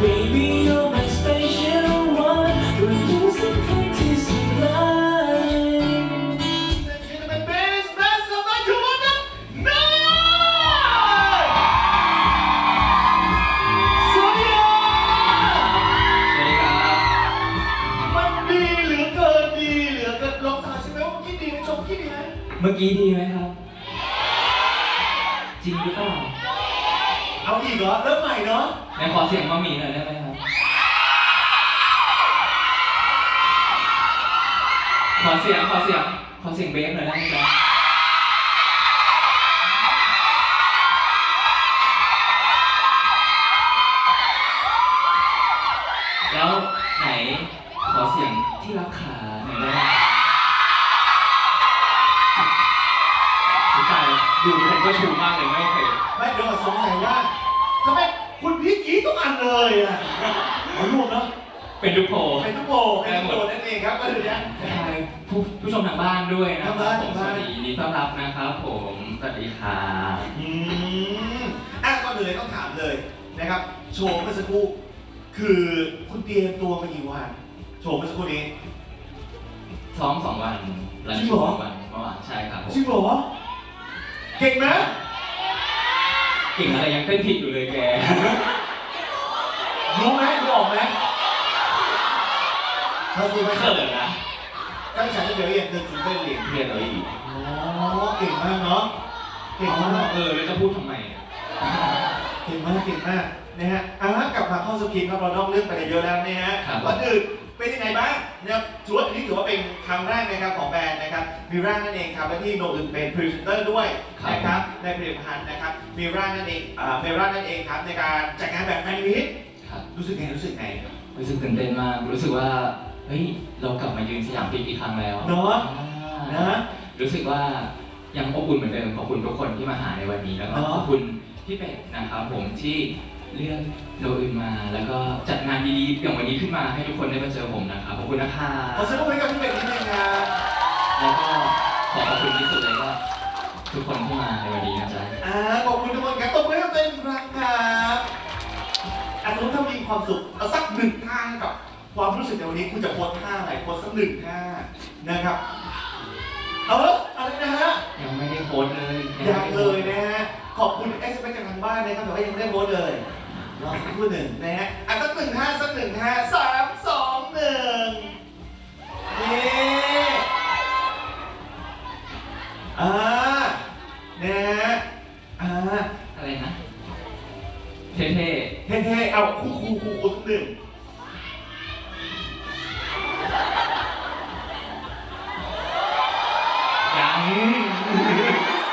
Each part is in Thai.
baby you're my special สิ่งที่ย In the baddest best of สวัสดีครับมันดีเหลือเกินดีเหลือเกินลงถาใช่ไหมว่าเมื่อกี้ดีไหมชมกี้ดีไหมเมื่อกี้ดีไหมครับ จริงหรือเปล่า เอาอีกเหรอเริ่มใหม่เนาะไหนขอเสียงมามีหน่อยได้ไหมครับ ขอเสียง ขอเสียง ขอเสียงเบสหน่อยได้ไหมจ๊ะแล้วไหนขอเสียงที่รักขาหน่อยได้ไหมอุ๊ยตายแล้วดูเป็นก็ชูมากเลยไม่โอเคไม่เดี๋ยวก่อนสงสัยว่าทำไมคุณพี่ กรี้ทุกอันเลยอะเอารวมเนาะเป็นลูกโพเป็นทุกโบเป็นทุกโบนั่นเองครับก็คือเนี้ยทักทายผู้ผู้ชมทางบ้านด้วยนะคทางรับ้าบนผมสทางบ้านวัสดียินดีต้อนรับนะครับผมสวัสดีครับอืมอะก่อนอื่นเลยต้องถามเลยนะครับ โชว์เมื่อสักครู่คือคุณเตรียมตัวมากี่วันโชว์เมื่อสักครู่นี้ ซ้อมสองวันหลังจริงจเหรอบวันเมื่อวานใช่ครับผมจริงเหรอเก่งไหมเก่งอะไรยังเต้นผิดอยู่เลยแก รู้ไหมรู้ออกไหมเขาสิไหมเขินนะตั้งใจจะเดี๋ยวเรียนเดินถึงได้เรียนเรียนอะไรอีกอ๋อเก่งมากเนาะเก่งมากเออแล้วจะพูดทำไมอะเก่งมากเก่งมากนะฮะอะกลับมาเข้าสคริปต์ครับเรานอกเรื่องไปเยอะแล้วนะฮะก่อนอื่นเป็นยังไงบ้างนะครับถือว่าอันนี้ถือว่าเป็นครั้งแรกนะครับของแบรนด์นะครับมิร่านั่นเองครับและที่โนอึนเป็นพรีเซนเตอร์ด้วยนะครับในผลิตภัณฑ์นะครับมิร่านั่นเองอ่ามิร่านั่นเองครับในการจัดงานแบบแฟนมิต ครับรู้สึกไงรู้สึกไงรู้สึกตื่นเต้นมากรู้สึกว่าเฮ้ยเรากลับมายืนสยามพิกอีกครั้งแล้วเนาะอ่านะ รู้สึกว่ายังอบอุ่นเหมือนเดิมขอบคุณทุกคนที่มาหาในวันนี้แล้วก็เนาะขอบคุณพี่เป็ดนะครับผมที่เลือกโลอื่นมา แล้วก็จัดงานดีๆอย่างวันนี้ขึ้นมาให้ทุกคนได้มาเจอผมนะครับขอบคุณนะคะขอเสียงปรบมือให้กับพี่เป็ดนิดนึงครับแล้วก็ขอขอบคุณที่สุดเลยก็ทุกคนที่มาในวันนี้นะจ๊ะอ่าขอบคุณทุกคนครับตบมือให้กับตัวเองอีกครั้งครับ อะสมมติถ้ามีความสุขเอาสักหนึ่งท่าให้กับความรู้สึกในวันนี้คุณจะโพสท่าอะไรโพสสักหนึ่งท่านะครับเอออะไรนะฮะยังไม่ได้โพสต์เลยยังเลยนะฮะขอบคุณเอสเปจากทางบ้านนะครับแต่ว่ายังไม่ได้โพสเลยรอสักครู่หนึ่งนะฮะอะสักหนึ่งท่าสักหนึ่งท่าสามสองหนึ่งนี่อ่า ท่ๆเอาคู่คู่คู่คู่สักหนึ่งๆยัง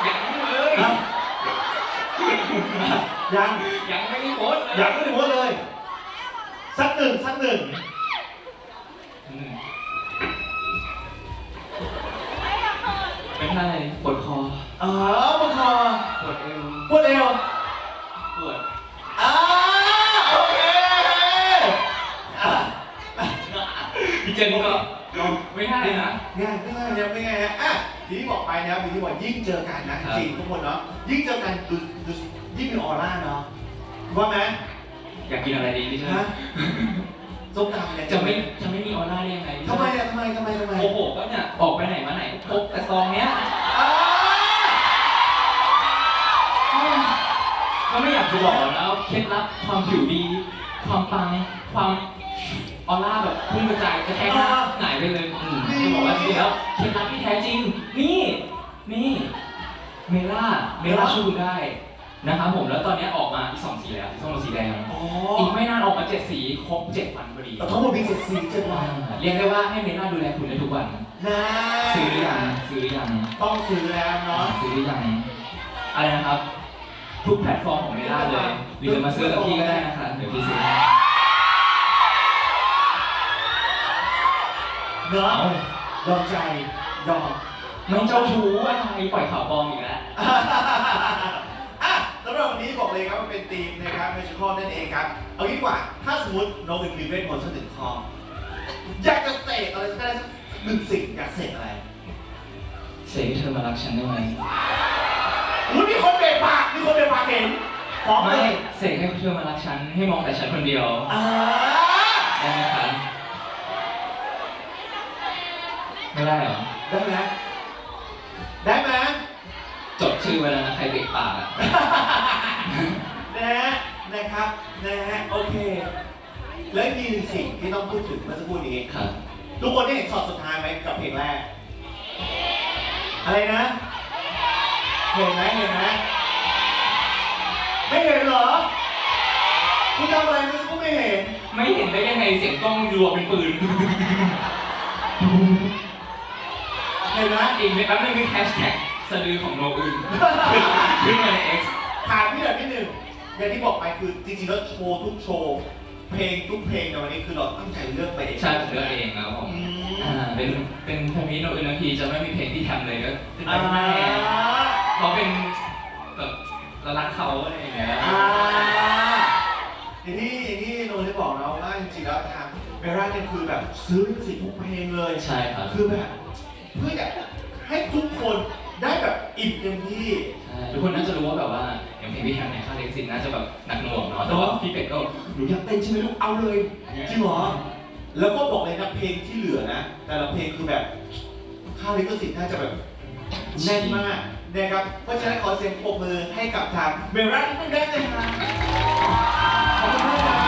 ยังเลยอะยังยังไม่ได้โพสต์เลยยังไม่ได้โพสเลย สักหนึ่งสักหนึ่งอืมไม่ใช่ปวดคออ๋อปวดคอปวดเอว นี้บอกไปนะครับทีนี้บอกยิ่งเจอกันนะครัจบริงๆทุกคนเนาะยิ่งเจอกันดูดูยิ่งมีออร่าเนาะว่าไหมอยากกินอะไรดีพี่เจนฮะส้มตำเนี่ยจะไม่จะไม่มีออร่าได้ยังไงพี่เจนทำไมอะทำไมทำไมทำไมโอ้โหก็เนี่ยออกไปไหนมาไหนพกแต่ซองเนี้ยอ่าก็ไม่อยากจะบอกนะว่าเคล็ดลับความผิวดี ความปังความออร่าแบบพุ่งกระจายกระแทกหน้าหงายไปเลยอืมจะบอกว่าจริงๆแล้วเคล็ดลับที่แท้จริงนี่ นี่เมล่าเมล่าช่วยคุณได้นะครับผมแล้วตอนนี้ออกมาอีกสองสีแล้วสีส้มกับสีแดงอ๋ออีกไม่นานออกมาเจ็ดสีครบเจ็ดวันพอดีแต่ทั้งหมดมีเจ็ดสีเจ็ดวันเรียกได้ว่าให้เมล่าดูแลคุณได้ทุกวันนะซื้อหรือยังซื้อหรือยังต้องซื้อแล้วเนาะซื้อหรือยังอะไรนะครับ ทุกแพลตฟอร์มของเมล่าเลยหรือจะมาซื้อกับพี่ก็ได้นะคะเดี๋ยวพี่ซื้อให้เนาะเอายอมใจยอม ไม่เจ้าชู้อะไรปล่อยข่าวปลอมอีกแล้ว อะสำหรับวันนี้บอกเลยครับว่าเป็นทีมนะครับเมจิคอลนั่นเองครับ เอางี้ดีกว่า ถ้าสมมติน้องเป็นมีเวทมนต์สักหนึ่งข้ออยากจะเสกอะไรก็ได้สักหนึ่งสิ่งอยากเสกอะไรเสกให้เธอมารักฉันได้ไหมอุ้ยมีคนเบะปากมีคนเบะปากเห็นพร้อมเลไม่ยเสกให้เธอมารักฉันให้มองแต่ฉันคนเดียวอ่าได้ไหมคะไม่ได้เหรอได้ไหม ได้ไหม จดชื่อไว้แล้วนะใครเบรปากอะ นะฮะนะครับ นะฮะ โอเค และมีนสิ่งที่ต้องพูดถึงเมื่อสักครู่นี้ ครับ ทุกคนได้เห็นช็อตสุดท้ายไหมกับเพลงแรก อะไรนะ เห็นไหมเห็นไหมไม่เห็นเหรอ คุณทำอะไรเมื่อสักครู่ไม่เห็น ไม่เห็นได้ยังไงเสียงกล้องรัวเป็นปืน นไหมอีกไม่แป๊บนึงคือแฮชแท็กสะดือของโนอื่นขึ้นมาใน X ถามพี่แบบนิดนึงอย่างที่บอกไปคือจริงๆแล้วโชว์ทุกโชว์ เพลงทุกเพลงในวันนี้คือเราตั้งใจเลือกไปเองใช่ผมเลือกเองครับผมอืมอ่าเป็นเป็นแฟนมิตโนอื่นนาทีจะไม่มีเพลงที่ทำเลยก็เป็นไปอ่าไม่ได้เขาเป็นแบบเรารักเขาอะไรอย่างเงี้ยอ่าอย่างที่อย่างที่โนได้บอกนะว่าจริงๆแล้วทางเบลล่าเนี่ยคือแบบซื้อลิขสิทธิ์ทุกเพลงเลย ใช่ครับ คือแบบ เพื่ออยากให้ทุกคนได้แบบอิ่มเต็มที่ใช่ทุกคนน่าจะรู้ว่าแบบว่าอย่างเพลงพี่แฮมเนี่ยค่าเล็กซินน่าจะแบบหนักหน่วงเนาะแต่ว่าพี่เป็ดก็หนูอยากเต้นใช่ไหมลูกเอาเลยจริงเหรอแล้วก็บอกเลยนะเพลงที่เหลือนะ แต่ละเพลงคือแบบค่าลิขสิทธิ์น่าจะแบบแน่นมากนะครับเพราะฉะนั้นขอเสียงปรบมือให้กับทางเบลล่าที่เป็นแรกเลยครับขอบคุณมากครับ